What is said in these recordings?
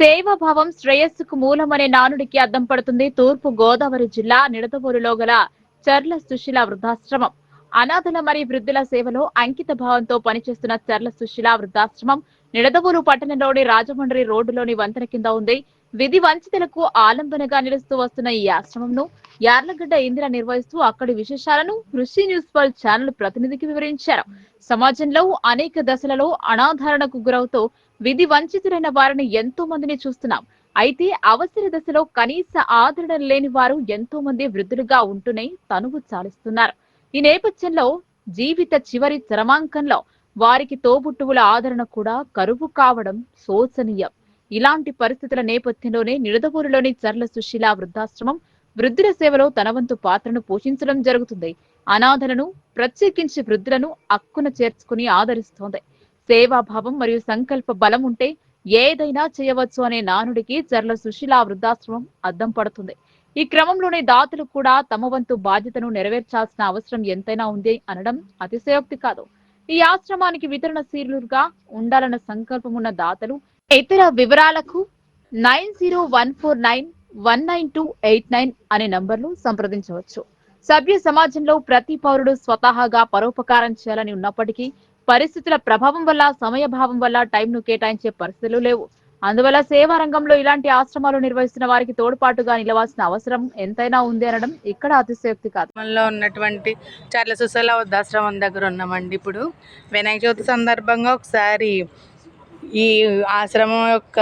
సేవాభావం శ్రేయస్సుకు మూలమనే నానుడికి అద్దం పడుతుంది తూర్పు గోదావరి జిల్లా నిడదవోలులో గల చర్ల సుశీల వృద్ధాశ్రమం. అనాథల మరియు వృద్ధుల సేవలో అంకిత భావంతో పనిచేస్తున్న చర్ల సుశీల వృద్ధాశ్రమం నిడదవోలు పట్టణంలోని రాజమండ్రి రోడ్డులోని వంతెన కింద ఉంది. విధి వంచితులకు ఆలంబనగా నిలుస్తూ వస్తున్న ఈ ఆశ్రమంను యార్లగడ్డ ఇందిర నిర్వహిస్తూ అక్కడి విశేషాలను కృషి న్యూస్ వరల్డ్ ఛానల్ ప్రతినిధికి వివరించారు. సమాజంలో అనేక దశలలో అనాధారణకు గురవుతూ విధి వంచితులైన వారిని ఎంతో మందిని చూస్తున్నాం. అయితే అవసర దశలో కనీస ఆదరణ లేని వారు ఎంతో మంది వృద్ధులుగా ఉంటూనే తనువు చాలిస్తున్నారు. ఈ నేపథ్యంలో జీవిత చివరి చరమాంకంలో వారికి తోబుట్టువుల ఆదరణ కూడా కరువు కావడం శోచనీయం. ఇలాంటి పరిస్థితుల నేపథ్యంలోనే నిడదవూరులోని చర్ల సుశీల వృద్ధాశ్రమం వృద్ధుల సేవలో తన వంతు పాత్రను పోషించడం జరుగుతుంది. అనాథలను ప్రత్యేకించి వృద్ధులను అక్కున చేర్చుకుని ఆదరిస్తోంది. సేవాభావం మరియు సంకల్ప బలం ఉంటే ఏదైనా చేయవచ్చు అనే నానుడికి చర్ల సుశీల వృద్ధాశ్రమం అద్దం పడుతుంది. ఈ క్రమంలోనే దాతలు కూడా తమ వంతు బాధ్యతను నెరవేర్చాల్సిన అవసరం ఎంతైనా ఉంది అనడం అతిశయోక్తి కాదు. ఈ ఆశ్రమానికి వితరణ శీలుగా ఉండాలన్న సంకల్పం ఉన్న దాతలు ఇతర వివరాలకు nine zero one four nine one nine two eight nine అనే నంబర్లు సంప్రదించవచ్చు. సభ్య సమాజంలో ప్రతి పౌరుడు స్వతహాగా పరోపకారం చేయాలని ఉన్నప్పటికీ పరిస్థితుల ప్రభావం వల్ల సమయభావం వల్ల టైంను కేటాయించే పరిస్థితులు లేవు. అందువల్ల సేవా రంగంలో ఇలాంటి ఆశ్రమాలు నిర్వహిస్తున్న వారికి తోడ్పాటుగా నిలవాల్సిన అవసరం ఎంతైనా ఉంది అనడం ఇక్కడ అతిశయోక్తి కాదు. మనలో ఉన్నటువంటి చాలా సుశల వృద్ధాశ్రమం దగ్గర ఉన్నామండి ఇప్పుడు. వినాయక చవితి సందర్భంగా ఒకసారి ఈ ఆశ్రమం యొక్క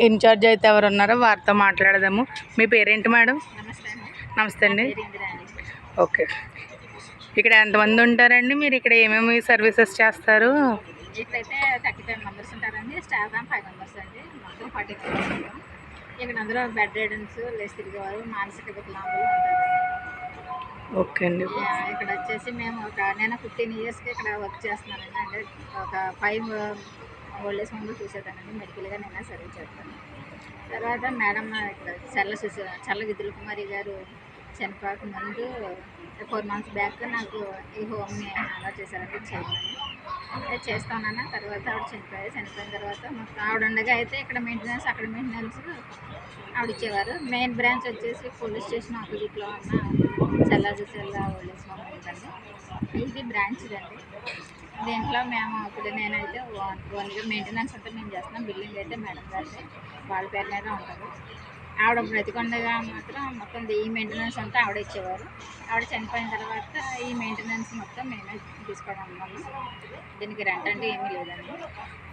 ఇన్ఛార్జ్ అయితే ఎవరు ఉన్నారో వారితో మాట్లాడదాము. మీ పేరేంటి మేడం? నమస్తే అండి. ఓకే. ఇక్కడ ఎంతమంది ఉంటారండి? మీరు ఇక్కడ ఏమేమి సర్వీసెస్ చేస్తారు? ఇక్కడైతే థర్టీ ఫైవ్ మెంబర్స్ ఉంటారండి. స్టాఫ్ ఫైవ్ మెంబర్స్ అండి. మొత్తం ఫార్టీ ఇక్కడ అందరూ బెడ్ రైడన్స్ లేసి తిరిగేవారు మానసిక వికలాంగులు ఉంటారు. ఓకే అండి. ఇక్కడ వచ్చేసి మేము ఒక నేను ఫిఫ్టీన్ ఇయర్స్కి ఇక్కడ వర్క్ చేస్తున్నానండి. అంటే ఒక ఫైవ్ ఓల్డ్ ఏజ్ హోమ్లో చూసేదానండి మెడికల్గా నేను సర్వీస్ చేస్తాను. తర్వాత మేడం ఇక్కడ చల్ల చూసే చల్ల విద్యుల కుమారి గారు చనిపోక ముందు ఫోర్ మంత్స్ బ్యాక్ నాకు ఈ హోమ్ని అలా చేశారంటే చేయమని. అయితే చేస్తానన్న. తర్వాత ఆవిడ చనిపోయారు. చనిపోయిన తర్వాత మొత్తం ఆవిడ ఉండగా అయితే ఇక్కడ మెయింటెనెన్స్ అక్కడ మెయింటెనెన్స్ ఆవిడ ఇచ్చేవారు మెయిన్ బ్రాంచ్ వచ్చేసి పోలీస్ స్టేషన్ ఆపోజిట్లో ఉన్న చల్లా చూసేలా ఓల్డేజ్ హోమ్ ఉందండి. ఇది బ్రాంచ్ అండి. దీంట్లో మేము ఇప్పుడు నేనైతే ఓన్ ఓన్గా మెయింటెనెన్స్ అంతా మేము చేస్తున్నాం. బిల్డింగ్ అయితే మేడం గారి వాళ్ళ పేరు మీద ఉంటుంది. ఆవిడ బ్రతికొండగా మాత్రం మొత్తం ఈ మెయింటెనెన్స్ అంతా ఆవిడ ఇచ్చేవారు. ఆవిడ చనిపోయిన తర్వాత ఈ మెయింటెనెన్స్ మొత్తం మేమే తీసుకోవడం వల్ల దీనికి రెంట్ అంటే ఏమీ లేదండి.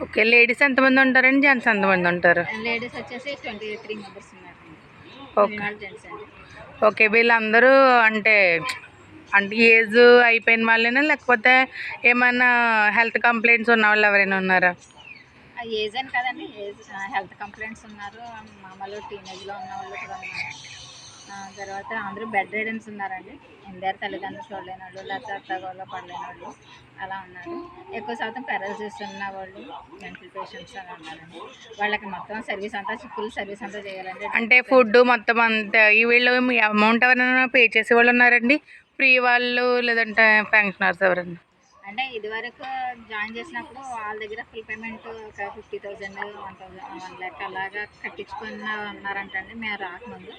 ఓకే లేడీస్ ఎంతమంది ఉంటారండి? జెంట్స్ ఎంతమంది ఉంటారు? లేడీస్ వచ్చేసి ట్వంటీ త్రీ మెంబర్స్ ఉన్నారు ఓకే. వాళ్ళు జెంట్స్ అండి. ఓకే వీళ్ళందరూ అంటే అంటే ఏజ్ అయిపోయిన వాళ్ళేనా? లేకపోతే ఏమైనా హెల్త్ కంప్లైంట్స్ ఉన్న వాళ్ళు ఎవరైనా ఉన్నారా? ఏజ్ అని కదండి ఏజ్ హెల్త్ కంప్లైంట్స్ ఉన్నారు. మామూలు టీనేజ్లో ఉన్న వాళ్ళు కూడా ఉన్నారు. తర్వాత అందరూ బెడ్ రైడన్స్ ఉన్నారండి. ఎందరు తల్లిదండ్రులు చూడలేని వాళ్ళు లేకపోతే అత్తగోళ్ళు పడలేని వాళ్ళు అలా ఉన్నారు. ఎక్కువ శాతం పారాలసిస్ ఉన్న వాళ్ళు మెంటల్ పేషెంట్స్ అలా ఉన్నారండి. వాళ్ళకి మొత్తం సర్వీస్ అంతా ఫుల్ సర్వీస్ అంతా చేయాలండి. అంటే ఫుడ్ మొత్తం అంతా ఈ వీళ్ళు మీ అమౌంట్ ఎవరైనా పే చేసే వాళ్ళు ఉన్నారండి? ఫ్రీ వాళ్ళు లేదంటే ఫంక్షనర్స్ ఎవరైనా అంటే ఇదివరకు జాయిన్ చేసినప్పుడు వాళ్ళ దగ్గర ఫుల్ పేమెంట్ ఒక fifty thousand one thousand one lakh అలాగా కట్టించుకున్న ఉన్నారంటండి మేము రాకముందు.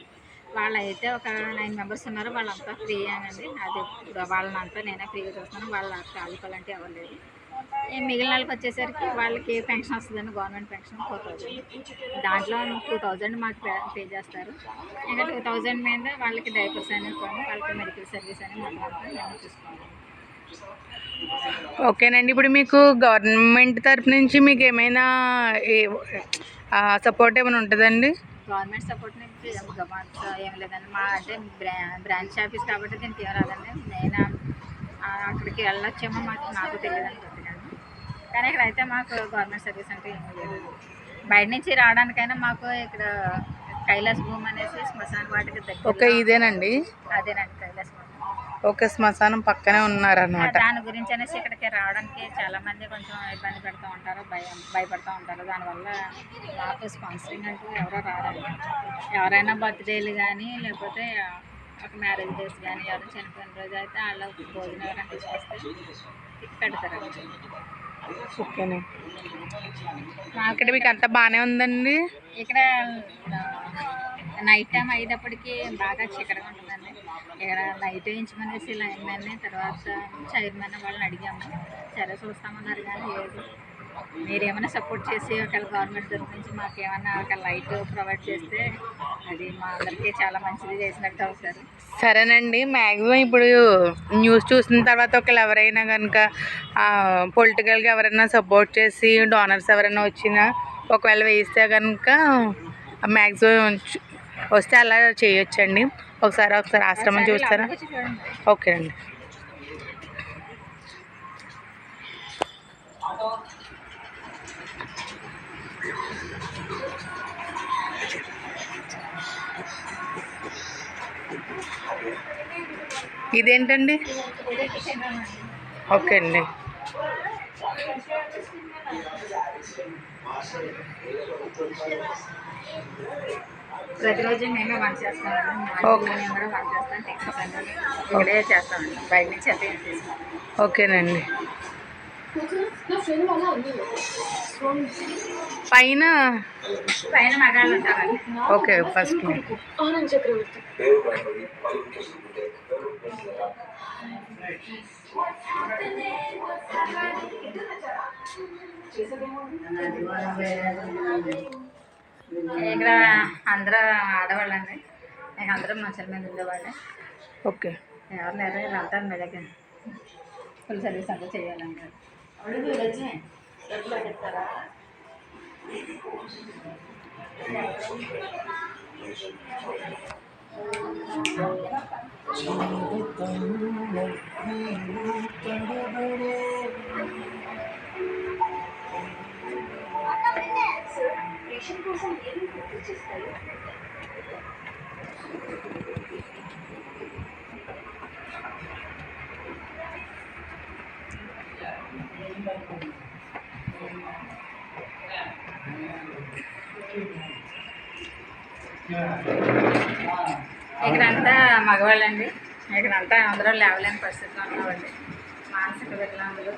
వాళ్ళైతే ఒక నైన్ మెంబర్స్ ఉన్నారు వాళ్ళంతా ఫ్రీ అండి అది ఇప్పుడు వాళ్ళని అంతా నేనే ఫ్రీగా చూస్తున్నాను వాళ్ళ ఆలుకోవాలంటే ఎవరు లేదు ఈ మిగిలిన వాళ్ళకి వచ్చేసరికి వాళ్ళకి పెన్షన్ వస్తుందండి గవర్నమెంట్ పెన్షన్ ఫోర్ థౌజండ్ దాంట్లో టూ థౌజండ్ మాకు పే పే చేస్తారు. ఇంకా టూ థౌజండ్ మీద వాళ్ళకి డైపర్స్ అనేవి వాళ్ళకి మెడికల్ సర్వీస్ అని మొత్తం మేము చూసుకుంటాం ఓకేనండి. ఇప్పుడు మీకు గవర్నమెంట్ తరపు నుంచి మీకు ఏమైనా సపోర్ట్ ఏమైనా ఉంటుందండి? గవర్నమెంట్ సపోర్ట్ నుంచి ఏం లేదండి. మా అంటే బ్రా బ్రాంచ్ ఆఫీస్ కాబట్టి దీనికి ఏం రాదండి. నేను అక్కడికి వెళ్ళొచ్చేమో మాకు నాకు తెలియదు అని చెప్తున్నాను కానీ ఇక్కడ అయితే మాకు గవర్నమెంట్ సర్వీస్ అంటే ఏమీ లేదు. బయట నుంచి రావడానికైనా మాకు ఇక్కడ కైలాస్ భూమి అనేసి శ్మశాన వాటికి ఓకే దగ్గర ఇదేనండి? అదేనండి కైలాస్ ఓకే శ్మశానం పక్కనే ఉన్నారనమాట దాని గురించి అనేసి ఇక్కడికి రావడానికి చాలా మంది కొంచెం ఇబ్బంది పెడుతూ ఉంటారు భయం భయపడుతూ ఉంటారు. దానివల్ల మాకు స్పాన్సరింగ్ అంటూ ఎవరో రారండి. ఎవరైనా బర్త్డేలు కానీ లేకపోతే ఒక మ్యారేజ్ డేస్ కానీ ఎవరైనా చనిపోయిన రోజు అయితే వాళ్ళ భోజనం ఎవరైనా తీసుకొస్తే పెడతారండి. ఓకేనండి ఇక్కడ మీకు అంతా బాగానే ఉందండి. ఇక్కడ నైట్ టైం అయ్యేటప్పటికి బాగా చీకటిగా ఉంటుందండి. ఇక్కడ లైట్ వేయించమనేసి లైన్ తర్వాత చైర్మన్ వాళ్ళని అడిగాము. సరే చూస్తామన్నారు కానీ లేదు. మీరు ఏమైనా సపోర్ట్ చేసి ఒకవేళ గవర్నమెంట్ తరఫు నుంచి మాకు ఏమైనా ఒక లైట్ ప్రొవైడ్ చేస్తే అది మా అందరికీ చాలా మంచిది చేసినట్టు అవుతారు. సరేనండి. మ్యాక్సిమం ఇప్పుడు న్యూస్ చూసిన తర్వాత ఒకవేళ ఎవరైనా కనుక పొలిటికల్గా ఎవరైనా సపోర్ట్ చేసి డోనర్స్ ఎవరైనా వచ్చినా ఒకవేళ వేస్తే కనుక మ్యాక్సిమం వస్తే అలా చేయొచ్చండి. ఒకసారి ఒకసారి ఆశ్రమం చూస్తారా? ఓకే అండి. ఇదేంటండి? రూమ్ అండి ఓకే అండి. ప్రతిరోజు మేమే వంట చేస్తాం. ఓకేనండి. పైన పైన మగాళ్ళు ఉంటారండి. ఓకే ఫస్ట్ ఇక్కడ అందరూ ఆడవాళ్ళండి. నేను అందరం మంచాల మీద ఉండేవాళ్ళే. ఓకే. ఎవరు లేరు వీళ్ళంతా మీ దగ్గర. ఫుల్ సర్వీస్ అంతా చేయాలంటారు. ఇక్కడంతా మగవాళ్ళండి. ఇక్కడంతా అందరూ లేవలేని పరిస్థితిలో ఉన్నామండి. మానసిక వికలాంగులు.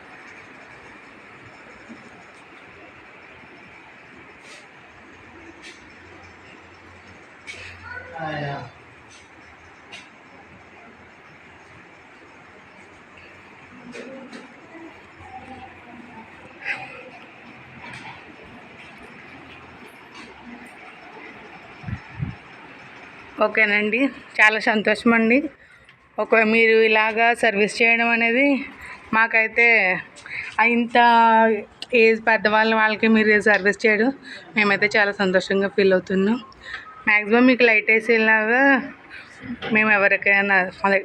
ఓకేనండి. చాలా సంతోషం అండి ఒక మీరు ఇలాగా సర్వీస్ చేయడం అనేది మాకైతే ఆ ఇంత ఏజ్ పెద్దవాళ్ళ వాళ్ళకి మీరు సర్వీస్ చేయడం మేమైతే చాలా సంతోషంగా ఫీల్ అవుతున్నాం. మ్యాక్సిమం మీకు లైట్ వేసేలాగా మేము ఎవరికైనా అదే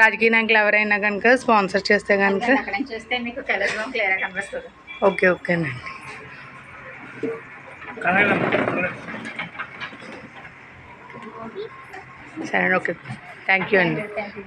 రాజకీయ నాయకులు ఎవరైనా కనుక స్పాన్సర్ చేస్తే కనుక అక్కడ నుంచి చూస్తే మీకు కలర్ క్లియర్గా కనిపిస్తుంది. ఓకే ఓకేనండి. సరే ఓకే థ్యాంక్ యూ అండి థ్యాంక్ యూ